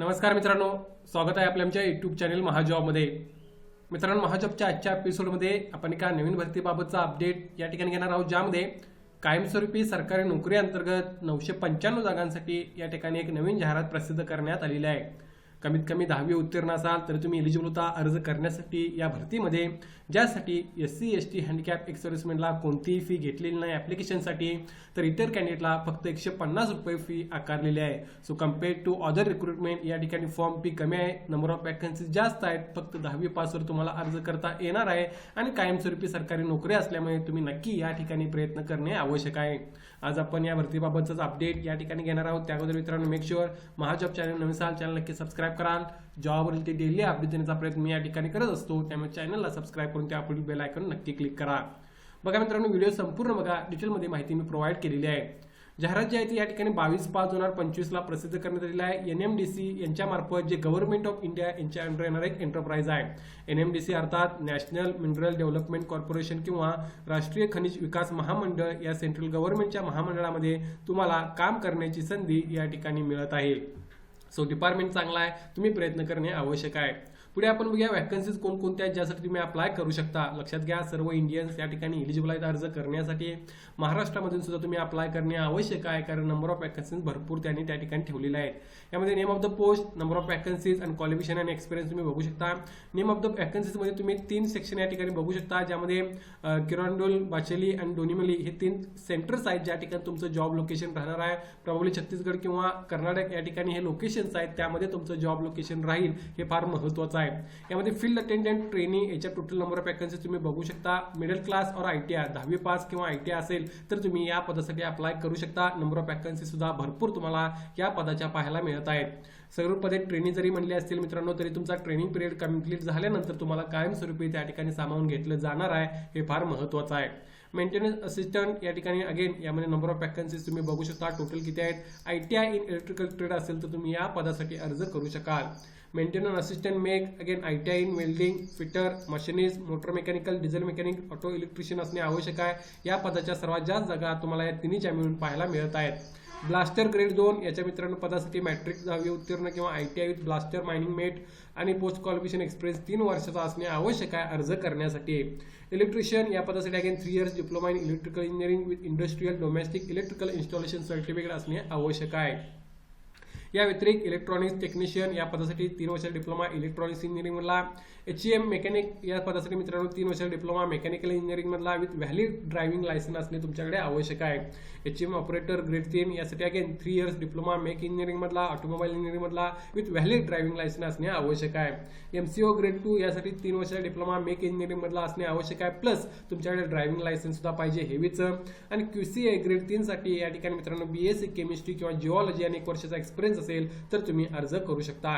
नमस्कार मित्रांनो स्वागत आहे आपल्या आमच्या युट्यूब चॅनल महाजॉबमध्ये मित्रांनो महाजॉबच्या आजच्या एपिसोडमध्ये आपण एका नवीन भरतीबाबतचा अपडेट या ठिकाणी घेणार आहोत ज्यामध्ये कायमस्वरूपी सरकारी नोकरी अंतर्गत नऊशे पंच्याण्णव जागांसाठी या ठिकाणी एक नवीन जाहिरात प्रसिद्ध करण्यात आलेली आहे. कमीत कमी दहावी उत्तीर्ण असाल तर तुम्ही एलिजिबल होता अर्ज करण्यासाठी या भरतीमध्ये. ज्यासाठी S C S T handicap ex सर्व्हिसमॅनला कोणतीही फी घेतलेली नाही ॲप्लिकेशनसाठी तर इतर कॅन्डिडेटला फक्त एकशे पन्नास रुपये फी आकारलेली आहे. So compare to other recruitment या ठिकाणी फॉर्म फी कमी आहे. नंबर ऑफ वॅकन्सी जास्त आहेत. फक्त दहावी पासवर तुम्हाला अर्ज करता येणार आहे. आणि कायमस्वरूपी सरकारी नोकरी असल्यामुळे तुम्ही नक्की या ठिकाणी प्रयत्न करणे आवश्यक आहे. आज आपण या भरतीबाबतचाच अपडेट या ठिकाणी घेणार आहोत. त्या अगोदर मित्रांनो मेक शुअर महाजॉब चॅनल नवीन साल चॅनल नक्की सबस्क्राईब कराल. जॉबवरील ते डेली अपडेट देण्याचा प्रयत्न मी या ठिकाणी करत असतो त्यामुळे चॅनलला सबस्क्राईब करून त्या पुढील बेल आयकॉन नक्की क्लिक करा. बघा मित्रांनो व्हिडिओ संपूर्ण बघा. डिटेलमध्ये माहिती मी प्रोव्हाइड केलेली आहे. जाहिरात जी आहे ती या ठिकाणी बावीस पाच दोन हजार पंचवीसला प्रसिद्ध करण्यात आलेली आहे. एन एम डी सी यांच्यामार्फत जे गव्हर्नमेंट ऑफ इंडिया यांच्या अंडर येणार एक एंटरप्राइज आहे. एन एम डी सी अर्थात नॅशनल मिनरल डेव्हलपमेंट कॉर्पोरेशन किंवा राष्ट्रीय खनिज विकास महामंडळ या सेंट्रल गव्हर्नमेंटच्या महामंडळामध्ये तुम्हाला काम करण्याची संधी या ठिकाणी मिळत आहे. सो डिपार्टमेंट चांगला आहे. तुम्ही प्रयत्न करणे आवश्यक आहे. पुढे आपण बघूया वॅकन्सीज कोणकोणत्या आहेत ज्यासाठी तुम्ही अप्लाय करू शकता. लक्षात घ्या सर्व इंडियन्स या ठिकाणी एलिजिबल आहेत अर्ज करण्यासाठी. महाराष्ट्रामधून सुद्धा तुम्ही अप्लाय करणे आवश्यक आहे कारण नंबर ऑफ वॅकन्सीज भरपूर त्यांनी त्या ठिकाणी ठेवलेल्या आहेत. यामध्ये name of the post number of vacancies आणि क्वालिफिकेशन आणि एक्सपिरियन्स तुम्ही बघू शकता. नेम ऑफ द वॅकन्सीजमध्ये तुम्ही तीन सेक्शन या ठिकाणी बघू शकता ज्यामध्ये किरांडोल बाचेली आणि डोनिमली हे तीन सेंटर्स आहेत ज्या ठिकाणी तुमचं जॉब लोकेशन राहणार आहे. प्रॉब्ली छत्तीसगड किंवा कर्नाटक या ठिकाणी हे लोकेशन्स आहेत त्यामध्ये तुमचं जॉब लोकेशन राहील हे फार महत्त्वाचं आहे यामध्ये फील्ड अटेंडंट ट्रेनिंग याच्या टोटल नंबर ऑफ वॅकन्सी तुम्ही बघू शकता. मिडल क्लास और आय टी आय दहावी पास किंवा आय टी आय असेल तर तुम्ही या पदासाठी अप्लाय करू शकता. नंबर ऑफ वॅकन्सी सुद्धा भरपूर तुम्हाला या पदाच्या पाहायला मिळत आहेत. सर्व पदे ट्रेनिंग जरी म्हणली असतील मित्रांनो तरी तुमचा ट्रेनिंग पिरियड कंप्लीट झाल्यानंतर तुम्हाला कायमस्वरूपी त्या ठिकाणी सामावून घेतलं जाणार आहे हे फार महत्त्वाचं आहे. मेंटेनन्स असिस्टंट या ठिकाणी अगेन यामध्ये नंबर ऑफ वॅकन्सीज तुम्ही बघू शकता. टोटल किती आहेत? I T I in electrical trade असेल तर तुम्ही या पदासाठी अर्ज करू शकाल. Maintenance assistant make again I T I in welding fitter machinist motor mechanical diesel mechanic auto electrician असणे आवश्यक आहे. या पदाच्या सर्वात जास्त जागा तुम्हाला या तिन्ही मिळून पाहायला मिळत आहेत. ब्लास्टर ग्रेड दोन याच्या मित्रांनो पदासाठी मॅट्रिक दहावी उत्तीर्ण किंवा I T I with blaster mining mate आणि पोस्ट क्वालिफिकेशन एक्सपिरियन्स तीन वर्षाचा असणे आवश्यक आहे अर्ज करण्यासाठी. इलेक्ट्रिशियन या पदासाठी again three years diploma in electrical engineering with industrial domestic electrical installation certificate असणे आवश्यक आहे. या व्यतिरिक्त इलेक्ट्रॉनिक्स टेक्निशियन या पदासाठी तीन वर्षाचा डिप्लोमा इलेक्ट्रॉनिक्स इंजिनिअरिंग मधला एच एम मेकॅनिक या पदासाठी मित्रांनो तीन वर्षाचा डिप्लोमा मेकॅनिकल इंजिनिअरिंग मधला विथ व्हॅलिड ड्रायव्हिंग लायसन्स असणे तुमच्याकडे आवश्यक आहे. एच एम ऑपरेटर ग्रेड तीन यासाठी again three years diploma make engineering मधला ऑटोमोबाईल इंजिनिअरिंग मधला विथ व्हॅलिड ड्रायव्हिंग लायसन्स असणे आवश्यक आहे. M C O grade two यासाठी तीन वर्षाचा डिप्लोमा मेक इंजिनिअरिंग मधला असणे आवश्यक आहे. प्लस तुमच्याकडे ड्रायव्हिंग लायसन्स सुद्धा पाहिजे हेवीचं. आणि क्यु सी ए ग्रेड तीन साठी या ठिकाणी मित्रांनो बी एस सी केमिस्ट्री किंवा जिओलॉजी आणि एक वर्षाचा एक्सपिरियन्स असेल तर तुम्ही अर्ज करू शकता.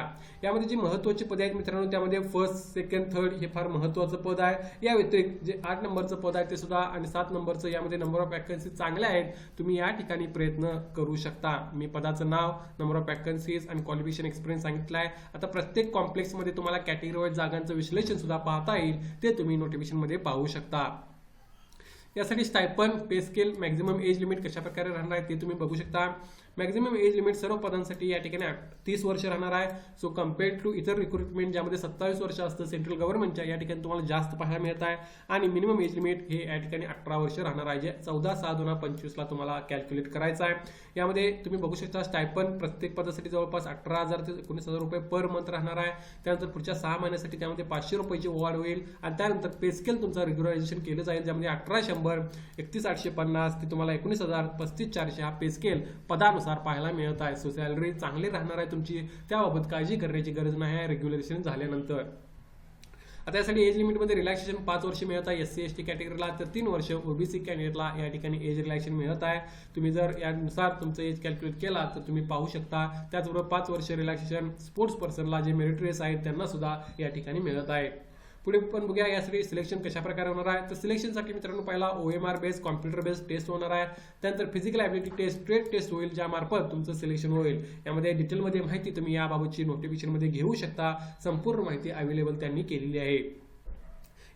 यामध्ये जी महत्वाची पदे आहेत मित्रांनो त्यामध्ये फर्स्ट सेकंड थर्ड हे फार महत्वाचं पद आहे. या व्यतिरिक्त जे आठ नंबरचं पद आहे ते सुद्धा आणि सात नंबरचं यामध्ये नंबर ऑफ वॅकन्सी चांगल्या आहेत तुम्ही या ठिकाणी प्रयत्न करू शकता. मी पदाचं नाव नंबर ऑफ वॅकन्सीज आणि क्वालिफिकेशन एक्सपिरियन्स सांगितलं आहे आता प्रत्येक कॉम्प्लेक्समध्ये तुम्हाला कॅटेगरी वाईज जागांचं विश्लेषण सुद्धा पाहता येईल ते तुम्ही नोटिफिकेशनमध्ये पाहू शकता. यासाठी stipend pay scale maximum age limit कशा प्रकारे राहणार आहे ते तुम्ही बघू शकता. मॅक्झिमम एज लिमिट सर्व पदांसाठी या ठिकाणी तीस वर्ष राहणार आहे. सो कम्पेअर्ड टू इतर रिक्रुटमेंट ज्यामध्ये सत्तावीस वर्ष असतं सेंट्रल गव्हर्नमेंटच्या या ठिकाणी तुम्हाला जास्त पाहायला मिळत आहे. आणि मिनिमम एज लिमिट हे या ठिकाणी अठरा वर्ष राहणार आहे जे चौदा सहा दोन हजार पंचवीसला तुम्हाला कॅल्क्युलेट करायचं आहे. यामध्ये तुम्ही बघू शकता स्टायपन प्रत्येक पदासाठी जवळपास अठरा हजार ते एकोणीस हजार रुपये पर मंथ राहणार आहे. त्यानंतर पुढच्या सहा महिन्यासाठी त्यामध्ये पाचशे रुपयाची वाढ होईल. आणि त्यानंतर पेस्केल तुमचं रेग्युलरायझेशन केलं जाईल ज्यामध्ये अठरा शंभर एकतीस आठशे पन्नास ते तुम्हाला एकोणीस हजार पस्तीस चारशे हा पे स्केल पदानुसार पाहायला मिळत आहे. सो सॅलरी चांगली राहणार आहे तुमची. त्याबाबत काळजी करण्याची गरज नाही आहे रेग्युलेशन झाल्यानंतर. आता यासाठी एज लिमिटमध्ये रिलॅक्सेशन पाच वर्ष मिळत आहे. एस सी एस टी कॅटेगरीला तर तीन वर्ष ओबीसी कॅन्डिडेटला या ठिकाणी एज रिलॅक्सेशन मिळत आहे. तुम्ही जर यानुसार तुमचं एज कॅल्क्युलेट केला तर तुम्ही पाहू शकता. त्याचबरोबर पाच वर्ष रिलॅक्सेशन स्पोर्ट्स पर्सनला जे मेरिटरीस आहेत त्यांना सुद्धा या ठिकाणी मिळत आहे. पुढे पण बघूया यासाठी सिलेक्शन कशा प्रकारे होणार आहे. तर सिलेक्शनसाठी मित्रांनो पहिला O M R base computer based test होणार आहे. त्यानंतर physical ability test trade test होईल ज्यामार्फत तुमचं सिलेक्शन होईल. यामध्ये डिटेलमध्ये माहिती तुम्ही याबाबतची नोटिफिकेशनमध्ये घेऊ शकता. संपूर्ण माहिती अवेलेबल त्यांनी केलेली आहे.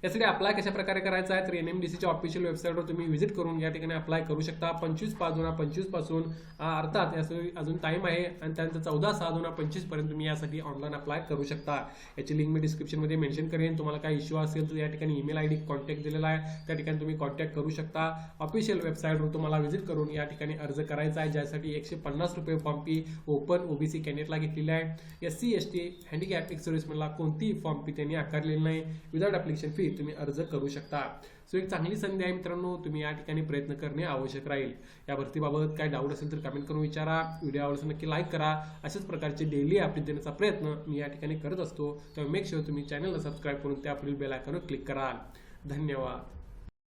यासाठी अप्लाय कशा प्रकारे करायचा आहे तर एन एम डी सीच्या ऑफिशियल वेबसाईटवर तुम्ही व्हिजिट करून या ठिकाणी अप्लाय करू शकता. पंचवीस पाच दोन हजार पंचवीसपासून अर्थात यासाठी अजून टाइम आहे आणि त्यानंतर चौदा सहा दोन हजार पंचवीसपर्यंत तुम्ही यासाठी ऑनलाईन अप्लाय करू शकता. याची लिंक मी डिस्क्रिप्शनमध्ये मेन्शन करेन. तुम्हाला काही इश्यू असेल तर या ठिकाणी ईमेल आय डी कॉन्टॅक्ट दिलेला आहे. त्या ठिकाणी तुम्ही कॉन्टॅक्ट करू शकता. ऑफिशियल वेबसाईटवर तुम्हाला व्हिजिट करून या ठिकाणी अर्ज करायचा आहे ज्यासाठी एकशे पन्नास रुपये फॉर्म फी ओपन ओबीसी कॅन्डिडेटला घेतलेली आहे. S C S T handicap सर्व्हिसमधला कोणतीही फॉर्म फी त्यांनी आकारलेली नाही. विदाउट ॲप्लिकेशन फी तुम्ही अर्ज करू शकता. सो एक चांगली संधी आहे मित्रांनो तुम्ही या ठिकाणी प्रयत्न करणे आवश्यक राहील. या भरतीबाबत काय डाऊट असेल तर कमेंट करून विचारा. व्हिडिओ आवडल्यास नक्की लाईक करा. अशाच प्रकारचे डेली अपडेट देण्याचा प्रयत्न मी या ठिकाणी करत असतो. त्यामुळे मेक शुअर तुम्ही चॅनलला सबस्क्राईब करून त्या पुढील बेल आयकॉनवर क्लिक करा. धन्यवाद.